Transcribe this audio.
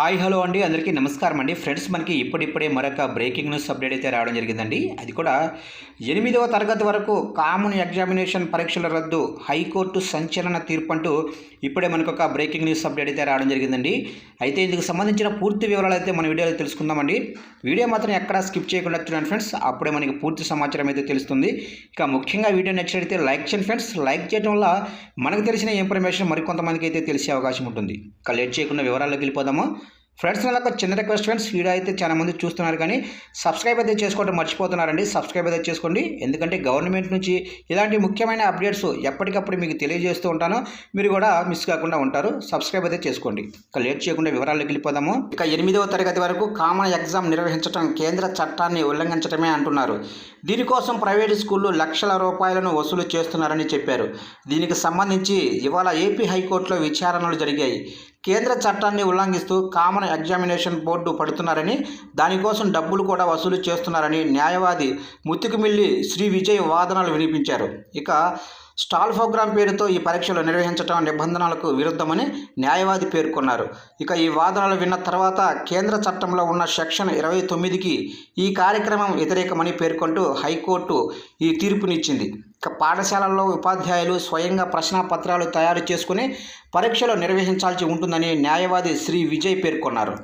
Hi hello అండి. అందరికీ నమస్కారం అండి. ఫ్రెండ్స్ మనకి ఇప్పుడిప్పుడే మరొక బ్రేకింగ్ న్యూస్ అప్డేట్ అయితే రావడం జరిగిందండి. అది కూడా ఎనిమిదవ తరగతి వరకు కామన్ ఎగ్జామినేషన్ పరీక్షల రద్దు హైకోర్టు సంచలన తీర్పు అంటూ ఇప్పుడే మనకు ఒక బ్రేకింగ్ న్యూస్ అప్డేట్ అయితే రావడం జరిగిందండి. అయితే ఇందుకు సంబంధించిన పూర్తి వివరాలు అయితే మన వీడియోలో తెలుసుకుందామండి. వీడియో మాత్రం ఎక్కడా స్కిప్ చేయకుండా చూడండి ఫ్రెండ్స్. అప్పుడే మనకి పూర్తి సమాచారం అయితే తెలుస్తుంది. ఇక ముఖ్యంగా వీడియో నచ్చినట్లయితే లైక్ చేయండి ఫ్రెండ్స్. లైక్ చేయడం వల్ల మనకు తెలిసిన ఇన్ఫర్మేషన్ మరికొంతమందికి అయితే తెలిసే అవకాశం ఉంటుంది. ఇక లేట్ చేయకుండా వివరాల్లోకి వెళ్ళిపోదాము. ఫ్రెండ్స్ నాకు ఒక చిన్న రిక్వెస్ట్ ఫ్రెండ్స్ వీడియో అయితే చాలా మంది చూస్తున్నారు కానీ సబ్స్క్రైబ్ అయితే చేసుకోవడం మర్చిపోతున్నారండి. సబ్స్క్రైబ్ అయితే చేసుకోండి. ఎందుకంటే గవర్నమెంట్ నుంచి ఇలాంటి ముఖ్యమైన అప్డేట్స్ ఎప్పటికప్పుడు మీకు తెలియజేస్తూ ఉంటాను. మీరు కూడా మిస్ కాకుండా ఉంటారు. సబ్స్క్రైబ్ అయితే చేసుకోండి. ఇక లేట్ చేయకుండా వివరాలు వెళ్ళిపోదాము. ఇక ఎనిమిదవ తరగతి వరకు కామన్ ఎగ్జామ్ నిర్వహించడం కేంద్ర చట్టాన్ని ఉల్లంఘించడమే అంటున్నారు. దీనికోసం ప్రైవేటు స్కూళ్ళు లక్షల రూపాయలను వసూలు చేస్తున్నారని చెప్పారు. దీనికి సంబంధించి ఇవాళ ఏపీ హైకోర్టులో విచారణలు జరిగాయి. కేంద్ర చట్టాన్ని ఉల్లంఘిస్తూ కామన్ ఎగ్జామినేషన్ బోర్డు పడుతున్నారని దానికోసం డబ్బులు కూడా వసూలు చేస్తున్నారని న్యాయవాది ముత్తుకుమిల్లి శ్రీ విజయ్ వాదనలు వినిపించారు. ఇక స్టాల్ ప్రోగ్రాం పేరుతో ఈ పరీక్షలు నిర్వహించడం నిబంధనలకు విరుద్ధమని న్యాయవాది పేర్కొన్నారు. ఇక ఈ వాదనలు విన్న తర్వాత కేంద్ర చట్టంలో ఉన్న సెక్షన్ ఇరవై తొమ్మిదికి ఈ కార్యక్రమం వ్యతిరేకమని పేర్కొంటూ హైకోర్టు ఈ తీర్పునిచ్చింది. ఇక పాఠశాలల్లో ఉపాధ్యాయులు స్వయంగా ప్రశ్నాపత్రాలు తయారు చేసుకుని పరీక్షలు నిర్వహించాల్సి ఉంటుందని న్యాయవాది శ్రీ విజయ్ పేర్కొన్నారు.